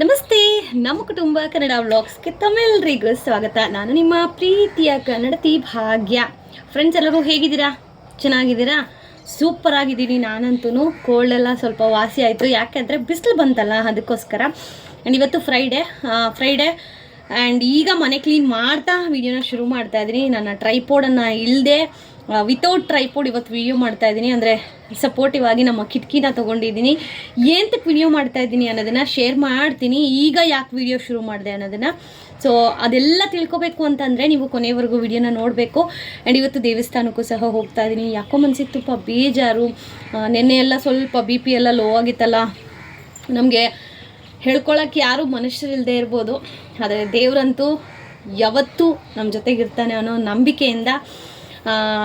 ನಮಸ್ತೆ, ನಮ್ಮ ಕುಟುಂಬ ಕನ್ನಡ ವ್ಲಾಗ್ಸ್ಗೆ ತಮ್ಮೆಲ್ಲರಿಗೂ ಸ್ವಾಗತ. ನಾನು ನಿಮ್ಮ ಪ್ರೀತಿಯ ಕನ್ನಡತಿ ಭಾಗ್ಯ. ಫ್ರೆಂಡ್ಸ್ ಎಲ್ಲರೂ ಹೇಗಿದ್ದೀರಾ? ಚೆನ್ನಾಗಿದ್ದೀರಾ? ಸೂಪರ್ ಆಗಿದ್ದೀನಿ ನಾನಂತೂ ಕೋಲ್ಡೆಲ್ಲ ಸ್ವಲ್ಪ ವಾಸಿ ಆಯಿತು. ಯಾಕೆಂದರೆ ಬಿಸಿಲು ಬಂತಲ್ಲ, ಅದಕ್ಕೋಸ್ಕರ. ಆ್ಯಂಡ್ ಇವತ್ತು ಫ್ರೈಡೇ ಫ್ರೈಡೇ ಆ್ಯಂಡ್ ಈಗ ಮನೆ ಕ್ಲೀನ್ ಮಾಡ್ತಾ ವಿಡಿಯೋನ ಶುರು ಮಾಡ್ತಾ ಇದ್ದೀನಿ. ನನ್ನ ಟ್ರೈಪೋಡನ್ನು ಇಲ್ಲದೆ ವಿತೌಟ್ ಟ್ರೈಪೋಡ್ ಇವತ್ತು ವಿಡಿಯೋ ಮಾಡ್ತಾ ಇದ್ದೀನಿ. ಅಂದರೆ ಸಪೋರ್ಟಿವ್ ಆಗಿ ನಮ್ಮ ಕಿಟಕಿನ ತೊಗೊಂಡಿದ್ದೀನಿ. ಏನಕ್ಕೆ ವಿಡಿಯೋ ಮಾಡ್ತಾ ಇದ್ದೀನಿ ಅನ್ನೋದನ್ನು ಶೇರ್ ಮಾಡ್ತೀನಿ. ಈಗ ಯಾಕೆ ವಿಡಿಯೋ ಶುರು ಮಾಡಿದೆ ಅನ್ನೋದನ್ನು. ಸೊ ಅದೆಲ್ಲ ತಿಳ್ಕೊಬೇಕು ಅಂತಂದರೆ ನೀವು ಕೊನೆವರೆಗೂ ವಿಡಿಯೋನ ನೋಡಬೇಕು. ಆ್ಯಂಡ್ ಇವತ್ತು ದೇವಸ್ಥಾನಕ್ಕೂ ಸಹ ಹೋಗ್ತಾ ಇದ್ದೀನಿ. ಯಾಕೋ ಮನ್ಸಿಗೆ ತುಂಬ ಬೇಜಾರು. ನೆನ್ನೆ ಎಲ್ಲ ಸ್ವಲ್ಪ ಬಿ ಪಿ ಎಲ್ಲ ಲೋ ಆಗಿತ್ತಲ್ಲ. ನಮಗೆ ಹೇಳ್ಕೊಳಕ್ಕೆ ಯಾರೂ ಮನುಷ್ಯರಿಲ್ಲದೆ ಇರ್ಬೋದು. ಆದರೆ ದೇವರಂತೂ ಯಾವತ್ತೂ ನಮ್ಮ ಜೊತೆಗಿರ್ತಾನೆ ಅನ್ನೋ ನಂಬಿಕೆಯಿಂದ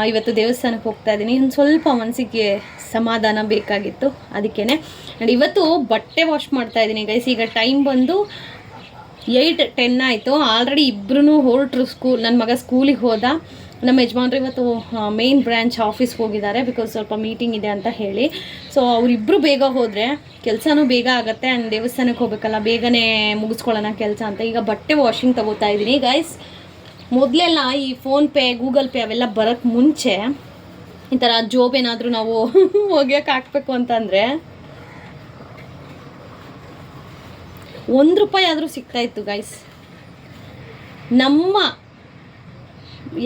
ಇವತ್ತು ದೇವಸ್ಥಾನಕ್ಕೆ ಹೋಗ್ತಾ ಇದ್ದೀನಿ. ಒಂದು ಸ್ವಲ್ಪ ಮನಸ್ಸಿಗೆ ಸಮಾಧಾನ ಬೇಕಾಗಿತ್ತು. ಅದಕ್ಕೇ ಆ್ಯಂಡ್ ಇವತ್ತು ಬಟ್ಟೆ ವಾಶ್ ಮಾಡ್ತಾ ಇದ್ದೀನಿ ಗೈಸ್ ಈಗ ಟೈಮ್ ಬಂದು ಏಯ್ಟ್ ಟೆನ್ ಆಯಿತು. ಆಲ್ರೆಡಿ ಇಬ್ಬರೂ ಹೊರಟ್ರು ಸ್ಕೂಲ್ ನನ್ನ ಮಗ ಸ್ಕೂಲಿಗೆ ಹೋದ. ನಮ್ಮ ಯಜಮಾನ್ರು ಇವತ್ತು ಮೇನ್ ಬ್ರ್ಯಾಂಚ್ ಆಫೀಸ್ಗೆ ಹೋಗಿದ್ದಾರೆ ಬಿಕಾಸ್ ಸ್ವಲ್ಪ ಮೀಟಿಂಗ್ ಇದೆ ಅಂತ ಹೇಳಿ. ಸೊ ಅವರಿಬ್ಬರು ಬೇಗ ಹೋದರೆ ಕೆಲಸನೂ ಬೇಗ ಆಗುತ್ತೆ. ಆ್ಯಂಡ್ ದೇವಸ್ಥಾನಕ್ಕೆ ಹೋಗ್ಬೇಕಲ್ಲ, ಬೇಗನೆ ಮುಗಿಸ್ಕೊಳ್ಳೋಣ ಕೆಲಸ ಅಂತ. ಈಗ ಬಟ್ಟೆ ವಾಷಿಂಗ್ ತಗೋತಾ ಇದ್ದೀನಿ ಗೈಸ್ ಮೊದಲೆಲ್ಲ ಈ ಫೋನ್ಪೇ ಗೂಗಲ್ ಪೇ ಅವೆಲ್ಲ ಬರೋಕ್ಕೆ ಮುಂಚೆ ಈ ಥರ ಜೋಬ್ ಏನಾದರೂ ನಾವು ಒಗೆಯೋಕೆ ಹಾಕ್ಬೇಕು ಅಂತಂದರೆ ಒಂದು ರೂಪಾಯಿ ಆದರೂ ಸಿಗ್ತಾ ಇತ್ತು ಗೈಸ್ ನಮ್ಮ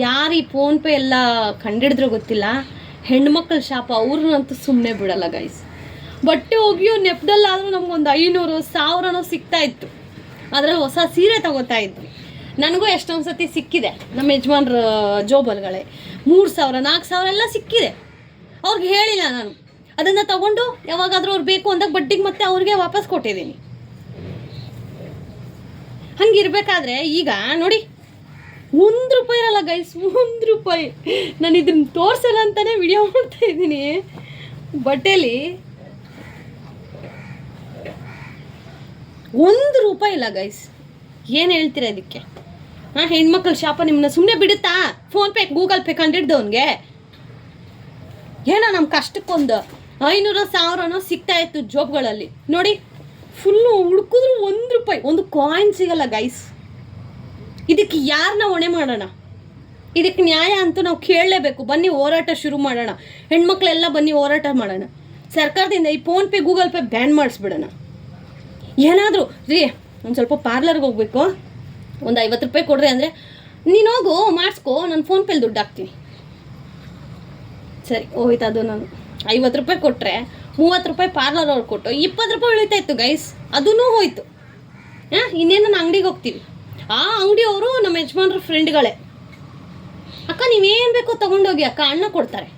ಯಾರು ಈ ಫೋನ್ಪೇ ಎಲ್ಲ ಕಂಡಿಡಿದ್ರೂ ಗೊತ್ತಿಲ್ಲ. ಹೆಣ್ಮಕ್ಳ ಶಾಪ ಅವ್ರನ್ನಂತೂ ಸುಮ್ಮನೆ ಬಿಡಲ್ಲ ಗೈಸ್ ಬಟ್ಟೆ ಒಗೆಯೋ ನೆಪದಲ್ಲಾದರೂ ನಮ್ಗೊಂದು ಐನೂರು, ಸಾವಿರನೋ ಸಿಗ್ತಾ ಇತ್ತು. ಅದರಲ್ಲಿ ಹೊಸ ಸೀರೆ ತಗೋತಾ ಇದ್ವಿ ನನಗೂ ಎಷ್ಟೊಂದು ಸತಿ ಸಿಕ್ಕಿದೆ. ನಮ್ಮ ಯಜಮಾನ್ರ ಜೋಬಲ್ಗಳೇ ಮೂರು ಸಾವಿರ, ನಾಲ್ಕು ಸಾವಿರ ಎಲ್ಲ ಸಿಕ್ಕಿದೆ. ಅವ್ರಿಗೆ ಹೇಳಿಲ್ಲ ನಾನು. ಅದನ್ನು ತಗೊಂಡು ಯಾವಾಗಾದರೂ ಅವ್ರು ಬೇಕು ಅಂದಾಗ ಬಡ್ಡಿಗೆ ಮತ್ತೆ ಅವ್ರಿಗೆ ವಾಪಸ್ ಕೊಟ್ಟಿದ್ದೀನಿ. ಹಂಗಿರ್ಬೇಕಾದ್ರೆ ಈಗ ನೋಡಿ, ಒಂದು ರೂಪಾಯಿ ಇರಲ್ಲ ಗೈಸ್ ಒಂದು ರೂಪಾಯಿ. ನಾನು ಇದನ್ನ ತೋರಿಸಲ್ಲ ಅಂತಲೇ ವಿಡಿಯೋ ಮಾಡ್ತಾ ಇದ್ದೀನಿ. ಬಟ್ಟೆಲಿ ಒಂದು ರೂಪಾಯಿ ಇಲ್ಲ ಗೈಸ್ ಏನು ಹೇಳ್ತೀರಾ ಇದಕ್ಕೆ? ಹಾಂ, ಹೆಣ್ಮಕ್ಳ ಶಾಪ ನಿಮ್ಮನ್ನ ಸುಮ್ಮನೆ ಬಿಡುತ್ತಾ? ಫೋನ್ಪೇ ಗೂಗಲ್ ಪೇ ಕಂಡಿಡ್ದವನ್ಗೆ? ಏನೋ ನಮ್ಮ ಕಷ್ಟಕ್ಕೊಂದು ಐನೂರು, ಸಾವಿರನೋ ಸಿಗ್ತಾ ಇತ್ತು ಜಾಬ್ಗಳಲ್ಲಿ. ನೋಡಿ ಫುಲ್ಲು ಹುಡುಕಿದ್ರು ಒಂದು ರೂಪಾಯಿ, ಒಂದು ಕಾಯಿನ್ ಸಿಗಲ್ಲ ಗೈಸ್ ಇದಕ್ಕೆ ಯಾರನ್ನ ಹೊಣೆ ಮಾಡೋಣ? ಇದಕ್ಕೆ ನ್ಯಾಯ ಅಂತೂ ನಾವು ಕೇಳಲೇಬೇಕು. ಬನ್ನಿ ಹೋರಾಟ ಶುರು ಮಾಡೋಣ. ಹೆಣ್ಮಕ್ಳೆಲ್ಲ ಬನ್ನಿ ಹೋರಾಟ ಮಾಡೋಣ. ಸರ್ಕಾರದಿಂದ ಈ ಫೋನ್ಪೇ ಗೂಗಲ್ ಪೇ ಬ್ಯಾನ್ ಮಾಡಿಸ್ಬಿಡೋಣ. ಏನಾದರೂ, ರೀ, ಒಂದು ಸ್ವಲ್ಪ ಪಾರ್ಲರ್ಗೆ ಹೋಗ್ಬೇಕು? ಒಂದು ಐವತ್ತು ರೂಪಾಯಿ ಕೊಡ್ರಿ ಅಂದರೆ, ನೀನು ಹೋಗು, ಮಾಡಿಸ್ಕೋ, ನಾನು ಫೋನ್ಪೇಲಿ ದುಡ್ಡು ಹಾಕ್ತೀನಿ. ಸರಿ, ಹೋಯ್ತು ಅದು ನಾನು. ಐವತ್ತು ರೂಪಾಯಿ ಕೊಟ್ಟರೆ ಮೂವತ್ತು ರೂಪಾಯಿ ಪಾರ್ಲರ್ ಅವ್ರು ಕೊಟ್ಟು, ಇಪ್ಪತ್ತು ರೂಪಾಯಿ ಉಳಿತಾ ಇತ್ತು ಗೈಸ್ ಅದೂ ಹೋಯ್ತು. ಹಾಂ, ಇನ್ನೇನು ನಾನು ಅಂಗಡಿಗೆ ಹೋಗ್ತೀವಿ. ಆ ಅಂಗಡಿಯವರು ನಮ್ಮ ಯಜಮಾನ್ರ ಫ್ರೆಂಡ್ಗಳೇ ಅಕ್ಕ, ನೀವೇನು ಬೇಕೋ ತೊಗೊಂಡೋಗಿ ಅಕ್ಕ ಅಣ್ಣ ಕೊಡ್ತಾರೆ.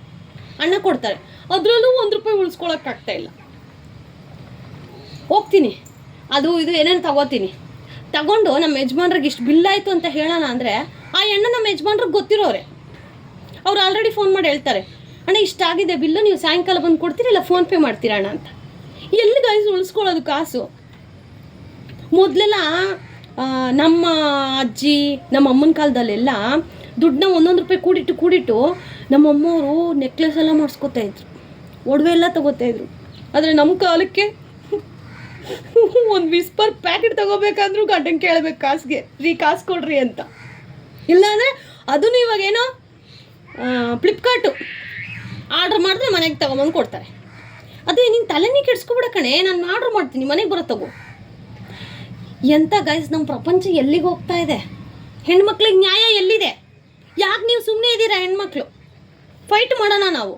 ಅಣ್ಣ ಕೊಡ್ತಾರೆ. ಅದರಲ್ಲೂ ಒಂದು ರೂಪಾಯಿ ಉಳಿಸ್ಕೊಳಕ್ಕಾಗ್ತಾ ಇಲ್ಲ. ಹೋಗ್ತೀನಿ. ಅದು ಇದು ಏನೇನು ತಗೋತೀನಿ. ತಗೊಂಡು ನಮ್ಮ ಯಜಮಾನ್ರಿಗೆ ಇಷ್ಟು ಬಿಲ್ ಆಯಿತು ಅಂತ ಹೇಳೋಣ ಅಂದರೆ ಆ ಹೆಣ್ಣು ನಮ್ಮ ಯಜಮಾನ್ರಿಗೆ ಗೊತ್ತಿರೋರೆ. ಅವ್ರು ಆಲ್ರೆಡಿ ಫೋನ್ ಮಾಡಿ ಹೇಳ್ತಾರೆ, ಅಣ್ಣ, ಇಷ್ಟಾಗಿದೆ ಬಿಲ್ಲು, ನೀವು ಸಾಯಂಕಾಲ ಬಂದು ಕೊಡ್ತೀರಿ ಇಲ್ಲ ಫೋನ್ಪೇ ಮಾಡ್ತೀರಾ ಅಣ್ಣ ಅಂತ? ಎಲ್ಲಿ ಗೈಸ್ ಉಳಿಸ್ಕೊಳ್ಳೋದು ಕಾಸು? ಮೊದಲೆಲ್ಲ ನಮ್ಮ ಅಜ್ಜಿ, ನಮ್ಮ ಅಮ್ಮನ ಕಾಲದಲ್ಲೆಲ್ಲ ದುಡ್ಡನ್ನ ಒಂದೊಂದು ರೂಪಾಯಿ ಕೂಡಿಟ್ಟು ಕೂಡಿಟ್ಟು ನಮ್ಮ ಅಮ್ಮವರು ನೆಕ್ಲೆಸ್ ಎಲ್ಲ ಮಾಡಿಸ್ಕೊತಾ ಇದ್ರು. ಒಡವೆ ಎಲ್ಲ ತಗೋತಾ ಇದ್ರು. ಆದರೆ ನಮ್ಮ ಕಾಲಕ್ಕೆ ಒಂದು ವಿಸ್ಪರ್ ಪ್ಯಾಕೆಟ್ ತಗೋಬೇಕಂದ್ರು ಗಡ್ಡಂಗೆ ಕೇಳಬೇಕು ಕಾಸ್ಗೆ. ರೀ, ಕಾಸು ಕೊಡ್ರಿ ಅಂತ. ಇಲ್ಲಾಂದರೆ ಅದನ್ನು ಇವಾಗೇನೋ ಫ್ಲಿಪ್ಕಾರ್ಟು ಆರ್ಡ್ರ್ ಮಾಡಿದ್ರೆ ಮನೆಗೆ ತಗೊಂಬಂದು ಕೊಡ್ತಾರೆ. ಅದೇ ನೀನು ತಲೆನೇ ಕೆಡ್ಸ್ಕೊಬಿಡ ಕಣೆ, ನಾನು ಆರ್ಡ್ರ್ ಮಾಡ್ತೀನಿ, ಮನೆಗೆ ಬರೋ ತಗೋ. ಎಂಥ ಗೈಸ್ ನಮ್ಮ ಪ್ರಪಂಚ ಎಲ್ಲಿಗೆ ಹೋಗ್ತಾ ಇದೆ? ಹೆಣ್ಮಕ್ಳಿಗೆ ನ್ಯಾಯ ಎಲ್ಲಿದೆ? ಯಾಕೆ ನೀವು ಸುಮ್ಮನೆ ಇದ್ದೀರಾ ಹೆಣ್ಮಕ್ಳು? ಫೈಟ್ ಮಾಡೋಣ ನಾವು.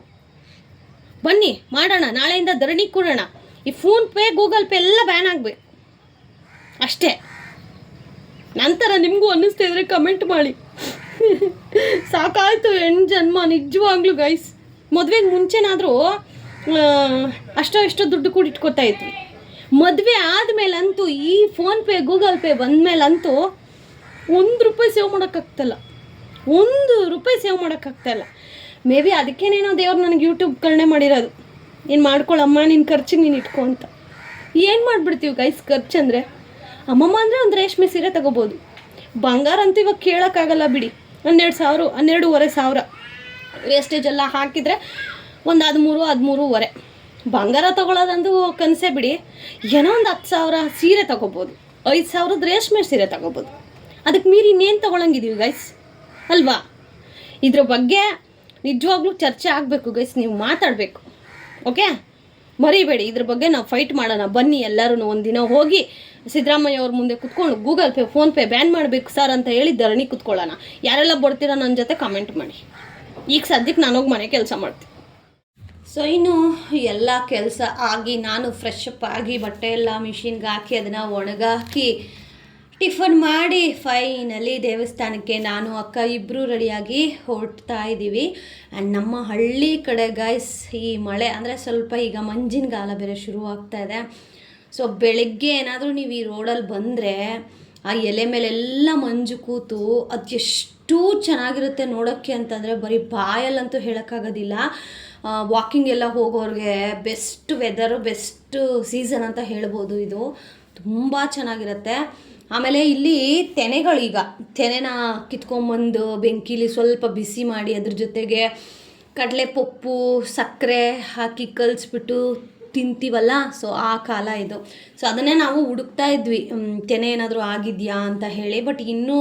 ಬನ್ನಿ, ಮಾಡೋಣ, ನಾಳೆಯಿಂದ ಧರಣಿ ಕೊಡೋಣ. ಈ ಫೋನ್ ಪೇ, ಗೂಗಲ್ ಪೇ ಎಲ್ಲ ಬ್ಯಾನ್ ಆಗಬೇಕು ಅಷ್ಟೇ. ನಂತರ ನಿಮಗೂ ಅನ್ನಿಸ್ತಾ ಇದ್ರೆ ಕಮೆಂಟ್ ಮಾಡಿ. ಸಾಕಾಯಿತು ಹೆಣ್ಣು ಜನ್ಮ, ನಿಜವಾಗ್ಲೂ ಗೈಸ್ ಮದುವೆಗೆ ಮುಂಚೆನಾದರೂ ಅಷ್ಟೋ ಎಷ್ಟೋ ದುಡ್ಡು ಕೂಡ ಇಟ್ಕೊತಾ ಇದ್ವಿ. ಮದುವೆ ಆದಮೇಲಂತೂ, ಈ ಫೋನ್ಪೇ ಗೂಗಲ್ ಪೇ ಬಂದಮೇಲಂತೂ ಒಂದು ರೂಪಾಯಿ ಸೇವ್ ಮಾಡೋಕ್ಕಾಗ್ತಲ್ಲ. ಒಂದು ರೂಪಾಯಿ ಸೇವ್ ಮಾಡೋಕ್ಕಾಗ್ತಾಯಿಲ್ಲ ಮೇ ಬಿ ಅದಕ್ಕೇನೇನೋ ದೇವ್ರು ನನಗೆ ಯೂಟ್ಯೂಬ್ ಕರ್ಣೆ ಮಾಡಿರೋದು. ನೀನು ಮಾಡ್ಕೊಳಮ್ಮ ನಿನ್ನ ಖರ್ಚಿಗೆ ನೀನು ಇಟ್ಕೊ ಅಂತ ಏನು ಮಾಡಿಬಿಡ್ತೀವಿ ಗೈಸ್ ಖರ್ಚು ಅಂದರೆ? ಅಮ್ಮಮ್ಮ ಅಂದರೆ ಒಂದು ರೇಷ್ಮೆ ಸೀರೆ ತಗೋಬೋದು. ಬಂಗಾರ ಅಂತ ಇವಾಗ ಕೇಳೋಕ್ಕಾಗಲ್ಲ ಬಿಡಿ. ಹನ್ನೆರಡು ಸಾವಿರ, ಹನ್ನೆರಡೂವರೆ ಸಾವಿರ. ವೇಸ್ಟೇಜ್ ಎಲ್ಲ ಹಾಕಿದರೆ ಒಂದು ಹದಿಮೂರು, ಹದಿಮೂರುವರೆ. ಬಂಗಾರ ತೊಗೊಳೋದಂದು ಕನಸೇ ಬಿಡಿ. ಏನೋ ಒಂದು ಹತ್ತು ಸಾವಿರ ಸೀರೆ ತೊಗೋಬೋದು. ಐದು ಸಾವಿರದ ರೇಷ್ಮೆ ಸೀರೆ ತೊಗೋಬೋದು. ಅದಕ್ಕೆ ಮೀರಿ ಇನ್ನೇನು ತೊಗೊಳಂಗಿದ್ದೀವಿ ಗೈಸ್ ಅಲ್ವಾ? ಇದ್ರ ಬಗ್ಗೆ ನಿಜವಾಗ್ಲೂ ಚರ್ಚೆ ಆಗಬೇಕು ಗೈಸ್ ನೀವು ಮಾತಾಡಬೇಕು. ಓಕೆ? ಮರಿಬೇಡಿ, ಇದ್ರ ಬಗ್ಗೆ ನಾವು ಫೈಟ್ ಮಾಡೋಣ. ಬನ್ನಿ ಎಲ್ಲರೂ ಒಂದಿನ ಹೋಗಿ ಸಿದ್ದರಾಮಯ್ಯ ಅವ್ರ ಮುಂದೆ ಕುತ್ಕೊಂಡು ಗೂಗಲ್ ಪೇ ಫೋನ್ಪೇ ಬ್ಯಾನ್ ಮಾಡಬೇಕು ಸರ್ ಅಂತ ಹೇಳಿ ಧರಣಿ ಕುತ್ಕೊಳ್ಳೋಣ. ಯಾರೆಲ್ಲ ಬರ್ತೀರಾ ನನ್ನ ಜೊತೆ ಕಮೆಂಟ್ ಮಾಡಿ. ಈಗ ಸದ್ಯಕ್ಕೆ ನಾನು ಹೋಗಿ ಮನೆ ಕೆಲಸ ಮಾಡ್ತೀನಿ. ಸೊ ಇನ್ನು ಎಲ್ಲ ಕೆಲಸ ಆಗಿ, ನಾನು ಫ್ರೆಶ್ ಅಪ್ ಆಗಿ, ಬಟ್ಟೆ ಎಲ್ಲ ಮಿಷಿನ್ಗೆ ಹಾಕಿ, ಅದನ್ನು ಒಣಗಾಕಿ ಟಿಫನ್ ಮಾಡಿ ಫೈನಲಿ ದೇವಸ್ಥಾನಕ್ಕೆ ನಾನು, ಅಕ್ಕ ಇಬ್ಬರು ರೆಡಿಯಾಗಿ ಹೊರಡ್ತಾ ಇದ್ದೀವಿ. ಆ್ಯಂಡ್ ನಮ್ಮ ಹಳ್ಳಿ ಕಡೆ ಗೈಸ್ ಈ ಮಳೆ ಅಂದರೆ ಸ್ವಲ್ಪ ಈಗ ಮಂಜಿನ ಗಾಲ ಬೇರೆ ಶುರು ಆಗ್ತಾ ಇದೆ. ಸೊ ಬೆಳಗ್ಗೆ ಏನಾದರೂ ನೀವು ಈ ರೋಡಲ್ಲಿ ಬಂದರೆ ಆ ಎಲೆ ಮೇಲೆಲ್ಲ ಮಂಜು ಕೂತು ಅದು ಎಷ್ಟು ಚೆನ್ನಾಗಿರುತ್ತೆ ನೋಡೋಕ್ಕೆ ಅಂತಂದರೆ ಬರೀ ಬಾಯಲ್ಲಂತೂ ಹೇಳೋಕ್ಕಾಗೋದಿಲ್ಲ. ವಾಕಿಂಗ್ ಎಲ್ಲ ಹೋಗೋರಿಗೆ ಬೆಸ್ಟ್ ವೆದರು ಬೆಸ್ಟ್ ಸೀಸನ್ ಅಂತ ಹೇಳ್ಬೋದು ಇದು. ತುಂಬ ಚೆನ್ನಾಗಿರುತ್ತೆ. ಆಮೇಲೆ ಇಲ್ಲಿ ತೆನೆಗಳೀಗ ತೆನೆನ ಕಿತ್ಕೊಂಬಂದು ಬೆಂಕಿಲಿ ಸ್ವಲ್ಪ ಬಿಸಿ ಮಾಡಿ ಅದ್ರ ಜೊತೆಗೆ ಕಡಲೆ ಪಪ್ಪು ಸಕ್ಕರೆ ಹಾಕಿ ಕಲಿಸ್ಬಿಟ್ಟು ತಿಂತೀವಲ್ಲ? ಸೊ ಆ ಕಾಲ ಇದು. ಸೊ ಅದನ್ನೇ ನಾವು ಹುಡುಕ್ತಾ ಇದ್ವಿ. ತೆನೆ ಏನಾದರೂ ಆಗಿದೆಯಾ ಅಂತ ಹೇಳಿ. ಬಟ್ ಇನ್ನೂ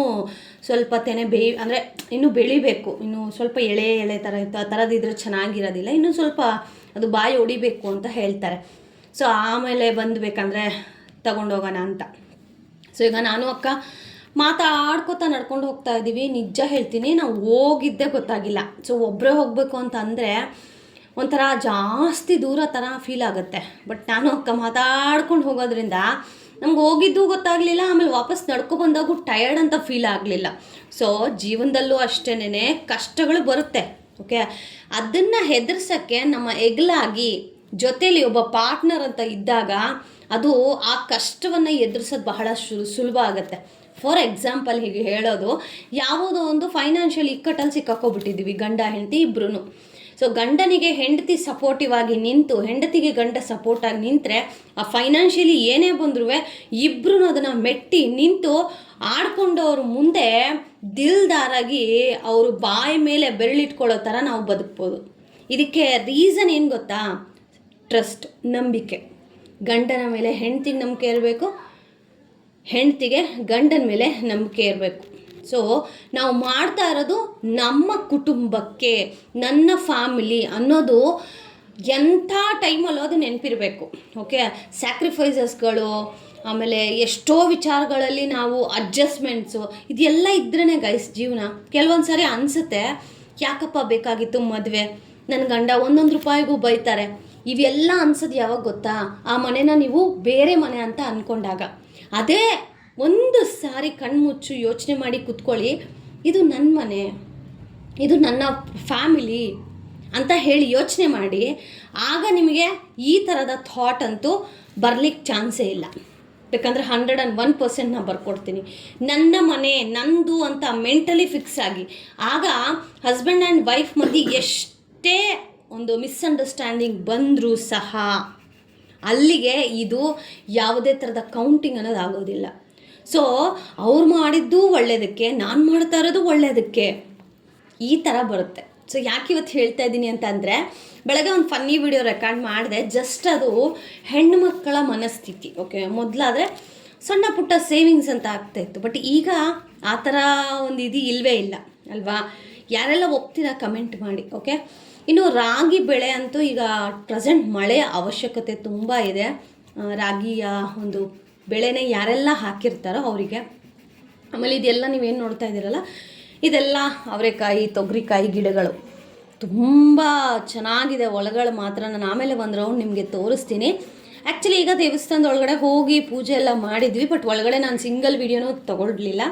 ಸ್ವಲ್ಪ ತೆನೆ ಬೇಯ್ ಅಂದರೆ ಇನ್ನೂ ಬೆಳಿಬೇಕು. ಇನ್ನು ಸ್ವಲ್ಪ ಎಳೆ ಎಳೆ ಥರ ಇತ್ತು. ಆ ಥರದಿದ್ರೆ ಚೆನ್ನಾಗಿರೋದಿಲ್ಲ. ಇನ್ನೂ ಸ್ವಲ್ಪ ಅದು ಬಾಯಿ ಹೊಡಿಬೇಕು ಅಂತ ಹೇಳ್ತಾರೆ. ಸೊ ಆಮೇಲೆ ಬಂದ್ಬೇಕಂದ್ರೆ ತಗೊಂಡೋಗೋಣ ಅಂತ. ಸೊ ಈಗ ನಾನು ಅಕ್ಕ ಮಾತಾಡ್ಕೊತಾ ನಡ್ಕೊಂಡು ಹೋಗ್ತಾ ಇದ್ದೀವಿ ನಿಜ ಹೇಳ್ತೀನಿ ನಾವು ಹೋಗಿದ್ದೇ ಗೊತ್ತಾಗಿಲ್ಲ. ಸೊ ಒಬ್ಬರೇ ಹೋಗಬೇಕು ಅಂತಂದರೆ ಒಂಥರ ಜಾಸ್ತಿ ದೂರ ಥರ ಫೀಲ್ ಆಗುತ್ತೆ. ಬಟ್ ನಾನು ಅಕ್ಕ ಮಾತಾಡ್ಕೊಂಡು ಹೋಗೋದ್ರಿಂದ ನಮ್ಗೆ ಹೋಗಿದ್ದು ಗೊತ್ತಾಗಲಿಲ್ಲ, ಆಮೇಲೆ ವಾಪಸ್ ನಡ್ಕೊ ಬಂದಾಗೂ ಟಯರ್ಡ್ ಅಂತ ಫೀಲ್ ಆಗಲಿಲ್ಲ. ಸೊ ಜೀವನದಲ್ಲೂ ಅಷ್ಟೇನೆ ಕಷ್ಟಗಳು ಬರುತ್ತೆ ಓಕೆ ಅದನ್ನು ಹೆದರ್ಸೋಕ್ಕೆ ನಮ್ಮ ಎಗ್ಲಾಗಿ ಜೊತೇಲಿ ಒಬ್ಬ ಪಾರ್ಟ್ನರ್ ಅಂತ ಇದ್ದಾಗ ಅದು ಆ ಕಷ್ಟವನ್ನು ಎದುರಿಸೋದು ಬಹಳ ಸುಲಭ ಆಗುತ್ತೆ. ಫಾರ್ ಎಕ್ಸಾಂಪಲ್ ಹೀಗೆ ಹೇಳೋದು, ಯಾವುದೋ ಒಂದು ಫೈನಾನ್ಷಿಯಲ್ ಇಕ್ಕಟ್ಟಲ್ಲಿ ಸಿಕ್ಕಾಕೊಬಿಟ್ಟಿದ್ದೀವಿ ಗಂಡ, ಹೆಂಡತಿ ಇಬ್ಬರೂ ಸೊ ಗಂಡನಿಗೆ ಹೆಂಡತಿ ಸಪೋರ್ಟಿವ್ ಆಗಿ ನಿಂತು, ಹೆಂಡತಿಗೆ ಗಂಡ ಸಪೋರ್ಟಾಗಿ ನಿಂತರೆ, ಆ ಫೈನಾನ್ಷಿಯಲಿ ಏನೇ ಬಂದ್ರೂ ಇಬ್ಬರೂ ಅದನ್ನು ಮೆಟ್ಟಿ ನಿಂತು ಆಡ್ಕೊಂಡವ್ರ ಮುಂದೆ ದಿಲ್ದಾರಾಗಿ ಅವರು ಬಾಯಿ ಮೇಲೆ ಬೆರಳಿಟ್ಕೊಳ್ಳೋ ಥರ ನಾವು ಬದುಕ್ಬೋದು. ಇದಕ್ಕೆ ರೀಸನ್ ಏನು ಗೊತ್ತಾ? ಟ್ರಸ್ಟ್, ನಂಬಿಕೆ. ಗಂಡನ ಮೇಲೆ ಹೆಂಡ್ತಿಗೆ ನಂಬಿಕೆ ಇರಬೇಕು, ಹೆಂಡ್ತಿಗೆ ಗಂಡನ ಮೇಲೆ ನಂಬಿಕೆ ಇರಬೇಕು. ಸೊ ನಾವು ಮಾಡ್ತಾ ಇರೋದು ನಮ್ಮ ಕುಟುಂಬಕ್ಕೆ, ನನ್ನ ಫ್ಯಾಮಿಲಿ ಅನ್ನೋದು ಎಂಥ ಟೈಮಲ್ಲೂ ಅದು ನೆನಪಿರಬೇಕು. ಓಕೆ ಸ್ಯಾಕ್ರಿಫೈಸಸ್ಗಳು ಆಮೇಲೆ ಎಷ್ಟೋ ವಿಚಾರಗಳಲ್ಲಿ ನಾವು ಅಡ್ಜಸ್ಟ್ಮೆಂಟ್ಸು ಇದೆಲ್ಲ ಇದ್ರೇ ಗೈಸ್ ಜೀವನ. ಕೆಲವೊಂದು ಸಾರಿ ಅನಿಸುತ್ತೆ, ಯಾಕಪ್ಪ ಬೇಕಾಗಿತ್ತು ಮದುವೆ? ನನ್ನ ಗಂಡ ಒಂದೊಂದು ರೂಪಾಯಿಗೂ ಬೈತಾರೆ. ಇವೆಲ್ಲ ಅನ್ಸೋದು ಯಾವಾಗ ಗೊತ್ತಾ? ಆ ಮನೆನ ನೀವು ಬೇರೆ ಮನೆ ಅಂತ ಅಂದ್ಕೊಂಡಾಗ ಅದೇ ಒಂದು ಸಾರಿ ಕಣ್ಮುಚ್ಚು ಯೋಚನೆ ಮಾಡಿ ಕುತ್ಕೊಳ್ಳಿ, ಇದು ನನ್ನ ಮನೆ, ಇದು ನನ್ನ ಫ್ಯಾಮಿಲಿ ಅಂತ ಹೇಳಿ ಯೋಚನೆ ಮಾಡಿ, ಆಗ ನಿಮಗೆ ಈ ಥರದ ಥಾಟ್ ಅಂತೂ ಬರ್ಲಿಕ್ಕೆ ಚಾನ್ಸೇ ಇಲ್ಲ. ಬೇಕಂದ್ರೆ ಹಂಡ್ರೆಡ್ ಆ್ಯಂಡ್ ಒನ್ ಪರ್ಸೆಂಟ್ ನಾನು ಬರ್ಕೊಡ್ತೀನಿ. ನನ್ನ ಮನೆ, ನಂದು ಅಂತ ಮೆಂಟಲಿ ಫಿಕ್ಸ್ ಆಗಿ. ಆಗ ಹಸ್ಬೆಂಡ್ ಆ್ಯಂಡ್ ವೈಫ್ ಮಧ್ಯೆ ಎಷ್ಟೇ ಒಂದು ಮಿಸ್ಅಂಡರ್ಸ್ಟ್ಯಾಂಡಿಂಗ್ ಬಂದರೂ ಸಹ ಅಲ್ಲಿಗೆ ಇದು ಯಾವುದೇ ಥರದ ಕೌಂಟಿಂಗ್ ಅನ್ನೋದು ಆಗೋದಿಲ್ಲ. ಸೊ ಅವ್ರು ಮಾಡಿದ್ದು ಒಳ್ಳೆಯದಕ್ಕೆ ನಾನು ಮಾಡ್ತಾ ಇರೋದು ಒಳ್ಳೆಯದಕ್ಕೆ ಈ ಥರ ಬರುತ್ತೆ. ಸೊ ಯಾಕೆ ಇವತ್ತು ಹೇಳ್ತಾ ಇದ್ದೀನಿ ಅಂತ ಅಂದರೆ, ಬೆಳಗ್ಗೆ ಒಂದು ಫನ್ನಿ ವಿಡಿಯೋ ರೆಕಾರ್ಡ್ ಮಾಡಿದೆ ಜಸ್ಟ್ ಅದು ಹೆಣ್ಣು ಮಕ್ಕಳ ಮನಸ್ಥಿತಿ ಓಕೆ ಮೊದಲಾದರೆ ಸಣ್ಣ ಪುಟ್ಟ ಸೇವಿಂಗ್ಸ್ ಅಂತ ಆಗ್ತಾಯಿತ್ತು ಬಟ್ ಈಗ ಆ ಥರ ಒಂದು ಇದು ಇಲ್ಲವೇ ಇಲ್ಲ, ಅಲ್ವಾ? ಯಾರೆಲ್ಲ ಒಪ್ತೀರಾ ಕಮೆಂಟ್ ಮಾಡಿ ಓಕೆ ಇನ್ನು ರಾಗಿ ಬೆಳೆ ಅಂತೂ ಈಗ ಪ್ರೆಸೆಂಟ್ ಮಳೆಯ ಅವಶ್ಯಕತೆ ತುಂಬ ಇದೆ. ರಾಗಿಯ ಒಂದು ಬೆಳೆನೇ ಯಾರೆಲ್ಲ ಹಾಕಿರ್ತಾರೋ ಅವರಿಗೆ. ಆಮೇಲೆ ಇದೆಲ್ಲ ನೀವೇನು ನೋಡ್ತಾ ಇದ್ದೀರಲ್ಲ, ಇದೆಲ್ಲ ಅವರೆಕಾಯಿ, ತೊಗರಿಕಾಯಿ ಗಿಡಗಳು ತುಂಬ ಚೆನ್ನಾಗಿದೆ. ಒಳಗಳು ಮಾತ್ರ ನಾನು ಆಮೇಲೆ ಒಂದು ರೌಂಡ್ ನಿಮಗೆ ತೋರಿಸ್ತೀನಿ. ಆ್ಯಕ್ಚುಲಿ ಈಗ ದೇವಸ್ಥಾನದ ಒಳಗಡೆ ಹೋಗಿ ಪೂಜೆ ಎಲ್ಲ ಮಾಡಿದ್ವಿ ಬಟ್ ಒಳಗಡೆ ನಾನು ಸಿಂಗಲ್ ವೀಡಿಯೋನೂ ತಗೊಳ್ಲಿಲ್ಲ.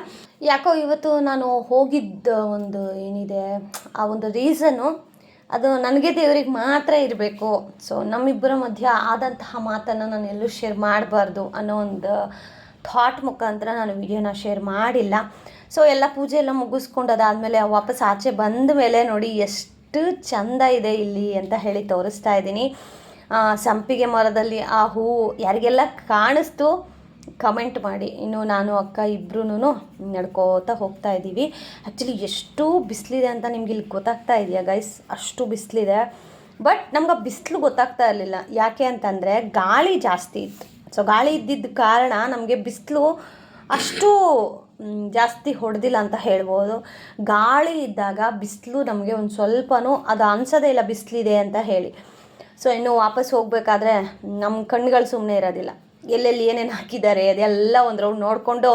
ಯಾಕೋ ಇವತ್ತು ನಾನು ಹೋಗಿದ್ದ ಒಂದು ಏನಿದೆ, ಆ ಒಂದು ರೀಸನ್ನು ಅದು ನನಗೆ ದೇವ್ರಿಗೆ ಮಾತ್ರ ಇರಬೇಕು. ಸೊ ನಮ್ಮಿಬ್ಬರ ಮಧ್ಯ ಆದಂತಹ ಮಾತನ್ನು ನಾನು ಎಲ್ಲೂ ಶೇರ್ ಮಾಡಬಾರ್ದು ಅನ್ನೋ ಒಂದು ಥಾಟ್ ಮುಖಾಂತರ ನಾನು ವಿಡಿಯೋನ ಶೇರ್ ಮಾಡಿಲ್ಲ. ಸೊ ಎಲ್ಲ ಪೂಜೆ ಎಲ್ಲ ಮುಗಿಸ್ಕೊಂಡು ಅದಾದಮೇಲೆ ವಾಪಸ್ ಆಚೆ ಬಂದ ಮೇಲೆ ನೋಡಿ ಎಷ್ಟು ಚಂದ ಇದೆ ಇಲ್ಲಿ ಅಂತ ಹೇಳಿ ತೋರಿಸ್ತಾ ಇದ್ದೀನಿ. ಸಂಪಿಗೆ ಮರದಲ್ಲಿ ಆ ಹೂವು ಯಾರಿಗೆಲ್ಲ ಕಾಣಿಸ್ತು ಕಮೆಂಟ್ ಮಾಡಿ. ಇನ್ನು ನಾನು, ಅಕ್ಕ ಇಬ್ಬರೂ ನಡ್ಕೋತಾ ಹೋಗ್ತಾ ಇದ್ದೀವಿ ಆ್ಯಕ್ಚುಲಿ ಎಷ್ಟು ಬಿಸಿಲಿದೆ ಅಂತ ನಿಮ್ಗೆ ಇಲ್ಲಿ ಗೊತ್ತಾಗ್ತಾ ಇದೆಯಾ ಗೈಸ್ ಅಷ್ಟು ಬಿಸಿಲಿದೆ. ಬಟ್ ನಮ್ಗೆ ಬಿಸಿಲು ಗೊತ್ತಾಗ್ತಾ ಇರಲಿಲ್ಲ. ಯಾಕೆ ಅಂತಂದರೆ ಗಾಳಿ ಜಾಸ್ತಿ ಇತ್ತು. ಸೊ ಗಾಳಿ ಇದ್ದಿದ್ದ ಕಾರಣ ನಮಗೆ ಬಿಸಿಲು ಅಷ್ಟು ಜಾಸ್ತಿ ಹೊಡೆದಿಲ್ಲ ಅಂತ ಹೇಳ್ಬೋದು. ಗಾಳಿ ಇದ್ದಾಗ ಬಿಸಿಲು ನಮಗೆ ಒಂದು ಸ್ವಲ್ಪನೂ ಅದು ಅನ್ಸೋದೇ ಇಲ್ಲ ಬಿಸಿಲಿದೆ ಅಂತ ಹೇಳಿ. ಸೊ ಇನ್ನು ವಾಪಸ್ ಹೋಗಬೇಕಾದ್ರೆ ನಮ್ಮ ಕಣ್ಗಳು ಸುಮ್ಮನೆ ಇರೋದಿಲ್ಲ. ಎಲ್ಲೆಲ್ಲಿ ಏನೇನು ಹಾಕಿದ್ದಾರೆ, ಅದೆಲ್ಲ ಒಂದು ರೌಂಡ್ ನೋಡಿಕೊಂಡು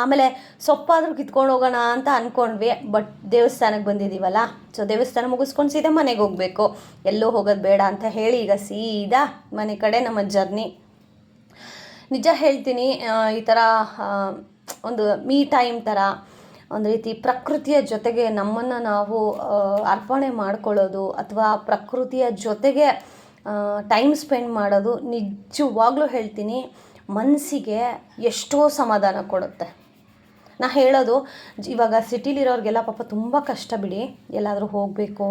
ಆಮೇಲೆ ಸೊಪ್ಪಾದರೂ ಕಿತ್ಕೊಂಡು ಹೋಗೋಣ ಅಂತ ಅಂದ್ಕೊಂಡ್ವಿ ಬಟ್ ದೇವಸ್ಥಾನಕ್ಕೆ ಬಂದಿದ್ದೀವಲ್ಲ ಸೊ ದೇವಸ್ಥಾನ ಮುಗಿಸ್ಕೊಂಡು ಸೀದಾ ಮನೆಗೆ ಹೋಗಬೇಕು. ಎಲ್ಲೂ ಹೋಗೋದು ಬೇಡ ಅಂತ ಹೇಳಿ ಈಗ ಸೀದಾ ಮನೆ ಕಡೆ ನಮ್ಮ ಜರ್ನಿ ನಿಜ ಹೇಳ್ತೀನಿ ಈ ಥರ ಒಂದು ಮೀ ಟೈಮ್ ಥರ ಒಂದು ರೀತಿ ಪ್ರಕೃತಿಯ ಜೊತೆಗೆ ನಮ್ಮನ್ನು ನಾವು ಅರ್ಪಣೆ ಮಾಡ್ಕೊಳ್ಳೋದು ಅಥವಾ ಪ್ರಕೃತಿಯ ಜೊತೆಗೆ ಟೈಮ್ ಸ್ಪೆಂಡ್ ಮಾಡೋದು ನಿಜವಾಗ್ಲೂ ಹೇಳ್ತೀನಿ ಮನಸ್ಸಿಗೆ ಎಷ್ಟೋ ಸಮಾಧಾನ ಕೊಡುತ್ತೆ. ನಾ ಹೇಳೋದು, ಇವಾಗ ಸಿಟಿಲಿರೋರಿಗೆಲ್ಲ ಪಾಪ ತುಂಬ ಕಷ್ಟ ಬಿಡಿ, ಎಲ್ಲಾದರೂ ಹೋಗಬೇಕು,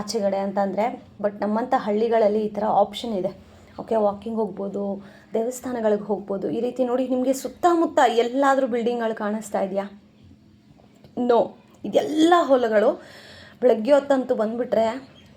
ಆಚೆಗಡೆ ಅಂತಂದರೆ ಬಟ್ ನಮ್ಮಂಥ ಹಳ್ಳಿಗಳಲ್ಲಿ ಈ ಥರ ಆಪ್ಷನ್ ಇದೆ. ಓಕೆ ವಾಕಿಂಗ್ ಹೋಗ್ಬೋದು, ದೇವಸ್ಥಾನಗಳಿಗೆ ಹೋಗ್ಬೋದು, ಈ ರೀತಿ ನೋಡಿ ನಿಮಗೆ ಸುತ್ತಮುತ್ತ ಎಲ್ಲಾದರೂ ಬಿಲ್ಡಿಂಗ್ಗಳು ಕಾಣಿಸ್ತಾ ಇದೆಯಾ? ನೋ ಇದೆಲ್ಲ ಹೊಲಗಳು ಬೆಳಗ್ಗೆ ಹೊತ್ತಂತೂ ಬಂದುಬಿಟ್ರೆ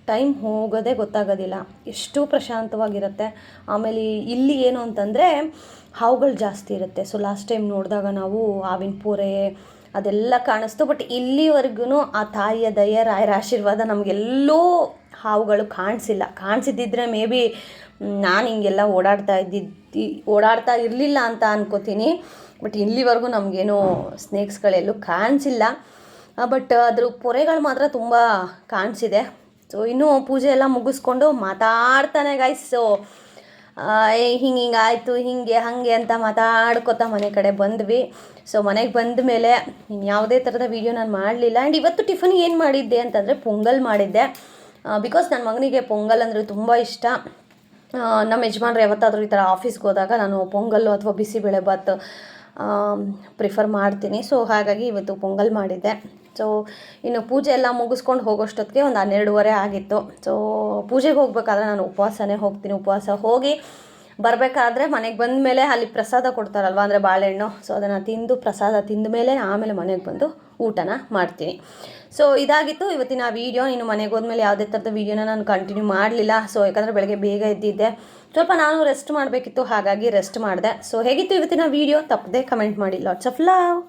ಟೈಮ್ ಹೋಗೋದೇ ಗೊತ್ತಾಗೋದಿಲ್ಲ. ಎಷ್ಟು ಪ್ರಶಾಂತವಾಗಿರುತ್ತೆ. ಆಮೇಲೆ ಇಲ್ಲಿ ಏನು ಅಂತಂದರೆ, ಹಾವುಗಳು ಜಾಸ್ತಿ ಇರುತ್ತೆ. ಸೊ ಲಾಸ್ಟ್ ಟೈಮ್ ನೋಡಿದಾಗ ನಾವು ಹಾವಿನ ಪೂರೆ ಅದೆಲ್ಲ ಕಾಣಿಸ್ತು. ಬಟ್ ಇಲ್ಲಿವರೆಗೂ ಆ ತಾಯಿಯ ದಯ ರಾಯರ ಆಶೀರ್ವಾದ ನಮಗೆಲ್ಲೂ ಹಾವುಗಳು ಕಾಣಿಸಿಲ್ಲ. ಕಾಣಿಸಿದ್ದಿದ್ರೆ ಮೇ ಬಿ ನಾನು ಹಿಂಗೆಲ್ಲ ಓಡಾಡ್ತಾ ಇದ್ದಿದ್ದು ಓಡಾಡ್ತಾ ಇರಲಿಲ್ಲ ಅಂತ ಅನ್ಕೋತೀನಿ. ಬಟ್ ಇಲ್ಲಿವರೆಗೂ ನಮಗೇನು ಸ್ನೇಕ್ಸ್ಗಳೆಲ್ಲೂ ಕಾಣಿಸಿಲ್ಲ. ಬಟ್ ಅದ್ರ ಪೊರೆಗಳು ಮಾತ್ರ ತುಂಬ ಕಾಣಿಸಿದೆ. ಸೊ ಇನ್ನೂ ಪೂಜೆ ಎಲ್ಲ ಮುಗಿಸ್ಕೊಂಡು ಮಾತಾಡ್ತಾನೆ ಗಾಯ್ಸ್ ಸೊ ಹಿಂಗೆ ಹಿಂಗೆ ಆಯಿತು, ಹಿಂಗೆ, ಹಾಗೆ ಅಂತ ಮಾತಾಡ್ಕೊತಾ ಮನೆ ಕಡೆ ಬಂದ್ವಿ. ಸೊ ಮನೆಗೆ ಬಂದ ಮೇಲೆ ಯಾವುದೇ ಥರದ ವೀಡಿಯೋ ನಾನು ಮಾಡಲಿಲ್ಲ. ಆ್ಯಂಡ್ ಇವತ್ತು ಟಿಫನ್ ಏನು ಮಾಡಿದ್ದೆ ಅಂತಂದರೆ ಪೊಂಗಲ್ ಮಾಡಿದ್ದೆ. ಬಿಕಾಸ್ ನನ್ನ ಮಗನಿಗೆ ಪೊಂಗಲ್ ಅಂದರೆ ತುಂಬ ಇಷ್ಟ. ನಮ್ಮ ಯಜಮಾನ್ರು ಯಾವತ್ತಾದರೂ ಈ ಥರ ಆಫೀಸ್ಗೆ ಹೋದಾಗ ನಾನು ಪೊಂಗಲ್ಲು ಅಥವಾ ಬಿಸಿಬೇಳೆ ಬಾತ್ ಪ್ರಿಫರ್ ಮಾಡ್ತೀನಿ. ಸೊ ಹಾಗಾಗಿ ಇವತ್ತು ಪೊಂಗಲ್ ಮಾಡಿದ್ದೆ. ಸೊ ಇನ್ನು ಪೂಜೆ ಎಲ್ಲ ಮುಗಿಸ್ಕೊಂಡು ಹೋಗೋಷ್ಟೊತ್ತಿಗೆ ಒಂದು ಹನ್ನೆರಡುವರೆ ಆಗಿತ್ತು. ಸೊ ಪೂಜೆಗೆ ಹೋಗ್ಬೇಕಾದ್ರೆ ನಾನು ಉಪವಾಸನೇ ಹೋಗ್ತೀನಿ. ಉಪವಾಸ ಹೋಗಿ ಬರಬೇಕಾದ್ರೆ ಮನೆಗೆ ಬಂದ ಮೇಲೆ ಅಲ್ಲಿ ಪ್ರಸಾದ ಕೊಡ್ತಾರಲ್ವ, ಅಂದರೆ ಬಾಳೆಹಣ್ಣು. ಸೊ ಅದನ್ನು ತಿಂದು ಪ್ರಸಾದ ತಿಂದ ಮೇಲೆ ಆಮೇಲೆ ಮನೆಗೆ ಬಂದು ಊಟನ ಮಾಡ್ತೀನಿ. ಸೊ ಇದಾಗಿತ್ತು. ಇವತ್ತಿನ ವೀಡಿಯೋ ಇನ್ನು ಮನೆಗೆ ಹೋದ್ಮೇಲೆ ಯಾವುದೇ ಥರದ ವೀಡಿಯೋನ ನಾನು ಕಂಟಿನ್ಯೂ ಮಾಡಲಿಲ್ಲ. ಸೊ ಯಾಕಂದರೆ ಬೆಳಗ್ಗೆ ಬೇಗ ಇದ್ದಿದ್ದೆ ಸ್ವಲ್ಪ ನಾನು ರೆಸ್ಟ್ ಮಾಡಬೇಕಿತ್ತು. ಹಾಗಾಗಿ ರೆಸ್ಟ್ ಮಾಡಿದೆ. ಸೊ ಹೇಗಿತ್ತು ಇವತ್ತಿನ ವೀಡಿಯೋ ತಪ್ಪದೆ ಕಮೆಂಟ್ ಮಾಡಿ. Lots of love